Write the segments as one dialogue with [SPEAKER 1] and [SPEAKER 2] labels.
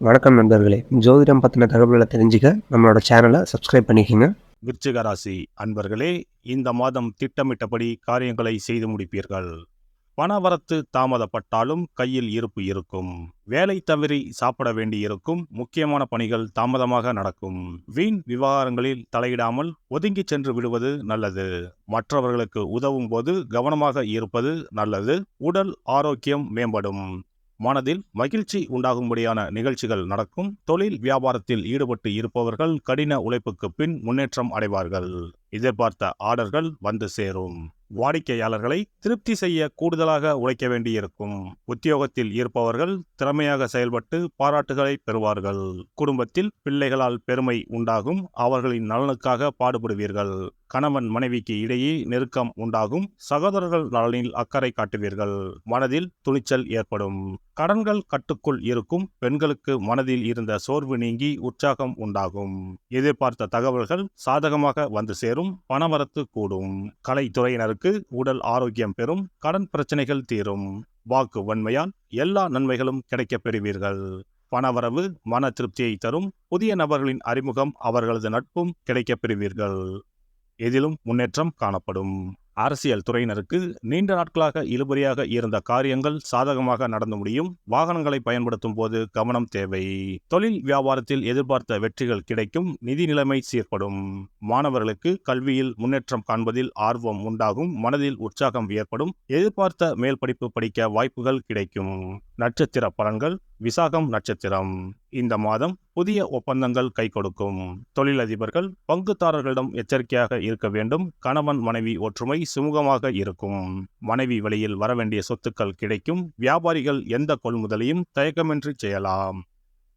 [SPEAKER 1] வணக்கம் நண்பர்களே. ஜோதிடம் பற்றின தகவல்களை தெரிஞ்சுக்க நம்மளோட சேனலை சப்ஸ்கிரைப் பண்ணிக்கோங்க.
[SPEAKER 2] விருச்சிக ராசி அன்பர்களே இந்த மாதம் திட்டமிட்டபடி காரியங்களை செய்து முடிப்பீர்கள். பணவரத்து தாமதப்பட்டாலும் கையில் இருப்பு இருக்கும். வேலை தவறி சாப்பிட வேண்டியிருக்கும். முக்கியமான பணிகள் தாமதமாக நடக்கும். வீண் விவகாரங்களில் தலையிடாமல் ஒதுங்கிச் சென்று விடுவது நல்லது. மற்றவர்களுக்கு உதவும் போது கவனமாக இருப்பது நல்லது. உடல் ஆரோக்கியம் மேம்படும். மனதில் மகிழ்ச்சி உண்டாகும்படியான நிகழ்ச்சிகள் நடக்கும். தொழில் வியாபாரத்தில் ஈடுபட்டு இருப்பவர்கள் கடின உழைப்புக்கு பின் முன்னேற்றம் அடைவார்கள். எதிர்பார்த்த ஆர்டர்கள் வந்து சேரும். வாடிக்கையாளர்களை திருப்தி செய்ய கூடுதலாக உழைக்க வேண்டியிருக்கும். உத்தியோகத்தில் இருப்பவர்கள் திறமையாக செயல்பட்டு பாராட்டுகளை பெறுவார்கள். குடும்பத்தில் பிள்ளைகளால் பெருமை உண்டாகும். அவர்களின் நலனுக்காக பாடுபடுவீர்கள். கணவன் மனைவிக்கு இடையே நெருக்கம் உண்டாகும். சகோதரர்கள் நலனில் அக்கறை காட்டுவீர்கள். மனதில் துணிச்சல் ஏற்படும். கடன்கள் கட்டுக்குள் இருக்கும். பெண்களுக்கு மனதில் இருந்த சோர்வு நீங்கி உற்சாகம் உண்டாகும். எதிர்பார்த்த தகவல்கள் சாதகமாக வந்து சேரும். பணவரத்து கூடும். கலைத்துறையினருக்கு உடல் ஆரோக்கியம் பெறும். கடன் பிரச்சனைகள் தீரும். வாக்கு வன்மையால் எல்லா நன்மைகளும் கிடைக்கப் பெறுவீர்கள். பணவரவு மன திருப்தியை தரும். புதிய நபர்களின் அறிமுகம் அவர்களது நட்பும் கிடைக்கப் பெறுவீர்கள். எதிலும் முன்னேற்றம் காணப்படும். அரசியல் துறையினருக்கு நீண்ட நாட்களாக இழுபறியாக இருந்த காரியங்கள் சாதகமாக நடந்து முடியும். வாகனங்களை பயன்படுத்தும் போது கவனம் தேவை. தொழில் வியாபாரத்தில் எதிர்பார்த்த வெற்றிகள் கிடைக்கும். நிதி நிலைமை சீர்படும். மாணவர்களுக்கு கல்வியில் முன்னேற்றம் காண்பதில் ஆர்வம் உண்டாகும். மனதில் உற்சாகம் ஏற்படும். எதிர்பார்த்த மேல் படிப்பு படிக்க வாய்ப்புகள் கிடைக்கும். நட்சத்திர பலன்கள் விசாகம் நட்சத்திரம். இந்த மாதம் புதிய ஒப்பந்தங்கள் கை கொடுக்கும். தொழிலதிபர்கள் பங்குதாரர்களிடம் எச்சரிக்கையாக இருக்க வேண்டும். கணவன் மனைவி ஒற்றுமை சுமூகமாக இருக்கும். மனைவி வழியில் வரவேண்டிய சொத்துக்கள் கிடைக்கும். வியாபாரிகள் எந்த கொள்முதலையும் தயக்கமின்றி செய்யலாம்.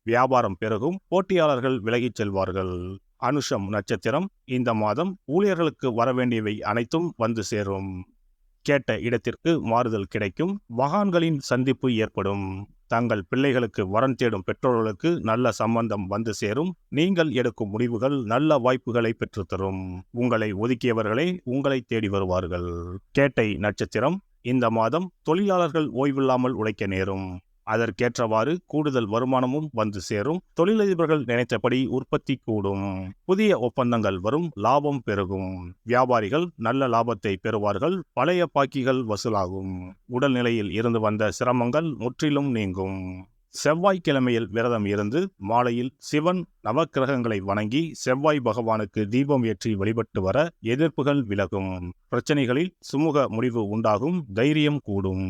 [SPEAKER 2] வியாபாரம் பெருகும். போட்டியாளர்கள் விலகிச் செல்வார்கள். அனுஷம் நட்சத்திரம். இந்த மாதம் ஊழியர்களுக்கு வரவேண்டியவை அனைத்தும் வந்து சேரும். கேட்ட இடத்திற்கு மாறுதல் கிடைக்கும். மகான்களின் சந்திப்பு ஏற்படும். தங்கள் பிள்ளைகளுக்கு வரன் தேடும் பெற்றோர்களுக்கு நல்ல சம்பந்தம் வந்து சேரும். நீங்கள் எடுக்கும் முடிவுகள் நல்ல வாய்ப்புகளை பெற்றுத்தரும். உங்களை ஒதுக்கியவர்களே உங்களை தேடி வருவார்கள். கேட்டை நட்சத்திரம் இந்த மாதம் தொழிலாளர்கள் ஓய்வில்லாமல் உழைக்க நேரும். அதற்கேற்றவாறு கூடுதல் வருமானமும் வந்து சேரும். தொழிலதிபர்கள் நினைத்தபடி உற்பத்தி கூடும். புதிய ஒப்பந்தங்கள் வரும் லாபம் பெருகும். வியாபாரிகள் நல்ல லாபத்தை பெறுவார்கள் பழைய பாக்கிகள் வசூலாகும். உடல்நிலையில் இருந்து வந்த சிரமங்கள் முற்றிலும் நீங்கும். செவ்வாய்க்கிழமையில் விரதம் இருந்து மாலையில் சிவன் நவக்கிரகங்களை வணங்கி செவ்வாய் பகவானுக்கு தீபம் ஏற்றி வழிபட்டு வர எதிர்ப்புகள் விலகும். பிரச்சனைகளில் சுமூக முடிவு உண்டாகும் தைரியம் கூடும்.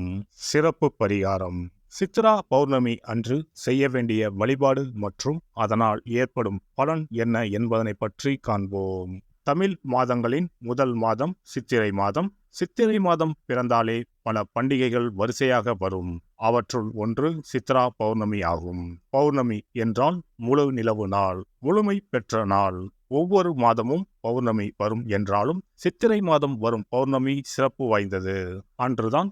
[SPEAKER 2] சிறப்பு பரிகாரம். சித்ரா பௌர்ணமி அன்று செய்ய வேண்டிய வழிபாடு மற்றும் அதனால் ஏற்படும் பலன் என்ன என்பதனை பற்றி காண்போம். தமிழ் மாதங்களின் முதல் மாதம் சித்திரை மாதம். சித்திரை மாதம் பிறந்தாலே பல பண்டிகைகள் வரிசையாக வரும். அவற்றுள் ஒன்று சித்ரா பௌர்ணமி ஆகும். பௌர்ணமி என்றால் முழு நிலவு நாள் முழுமை பெற்ற நாள். ஒவ்வொரு மாதமும் பௌர்ணமி வரும் என்றாலும் சித்திரை மாதம் வரும் பௌர்ணமி சிறப்பு வாய்ந்தது. அன்றுதான்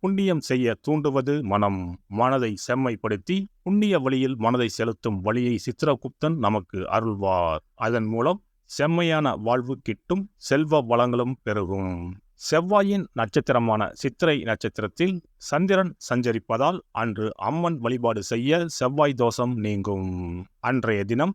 [SPEAKER 2] புண்ணியம் செய்ய தூண்டுவது மனம். மனதை செம்மைப்படுத்தி புண்ணிய வழியில் மனதை செலுத்தும் வழியை சித்திரகுப்தன் நமக்கு அருள்வார். அதன் மூலம் செம்மையான வாழ்வு கிட்டும் செல்வ வளங்களும் பெருகும். செவ்வாயின் நட்சத்திரமான சித்திரை நட்சத்திரத்தில் சந்திரன் சஞ்சரிப்பதால் அன்று அம்மன் வழிபாடு செய்ய செவ்வாய் தோஷம் நீங்கும். அன்றைய தினம்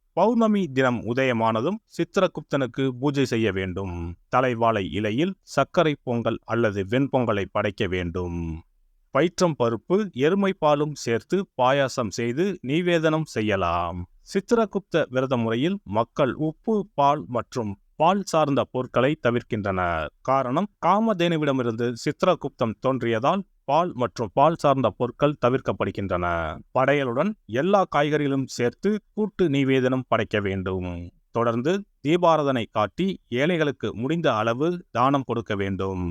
[SPEAKER 2] பௌர்ணமி தினம் உதயமானதும் சித்திரகுப்தனுக்கு பூஜை செய்ய வேண்டும். தலைவாழை இலையில் சர்க்கரை பொங்கல் அல்லது வெண்பொங்கலை படைக்க வேண்டும். பயிற்றம் பருப்பு எருமை பாலும் சேர்த்து பாயாசம் செய்து நிவேதனம் செய்யலாம். சித்திரகுப்த விரத முறையில் மக்கள் உப்பு பால் மற்றும் பால் சார்ந்த பொருட்களை தவிர்க்கின்றனர். காரணம் காமதேனுவிடமிருந்து சித்திரகுப்தம் தோன்றியதால் பால் மற்றும் பால் சார்ந்த பொருட்கள் தவிர்க்கப்படுகின்றன. படையலுடன் எல்லா காய்கறிகளும் சேர்த்து கூட்டு நிவேதனம் படைக்க வேண்டும். தொடர்ந்து தீபாரதனை காட்டி ஏழைகளுக்கு முடிந்த அளவு தானம் கொடுக்க வேண்டும்.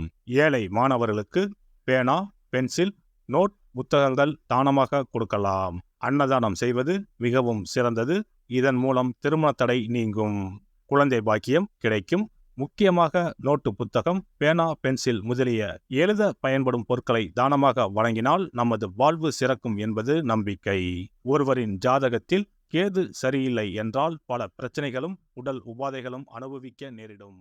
[SPEAKER 2] ஏழை மாணவர்களுக்கு பேனா பென்சில் நோட் புத்தகங்கள் தானமாக கொடுக்கலாம். அன்னதானம் செய்வது மிகவும் சிறந்தது. இதன் மூலம் திருமண தடை நீங்கும். குழந்தை பாக்கியம் கிடைக்கும். முக்கியமாக நோட்டு புத்தகம் பேனா பென்சில் முதலிய எழுத பயன்படும் பொருட்களை தானமாக வழங்கினால் நமது வாழ்வு சிறக்கும் என்பது நம்பிக்கை. ஒருவரின் ஜாதகத்தில் கேது சரியில்லை என்றால் பல பிரச்சனைகளும் உடல் உபாதைகளும் அனுபவிக்க நேரிடும்.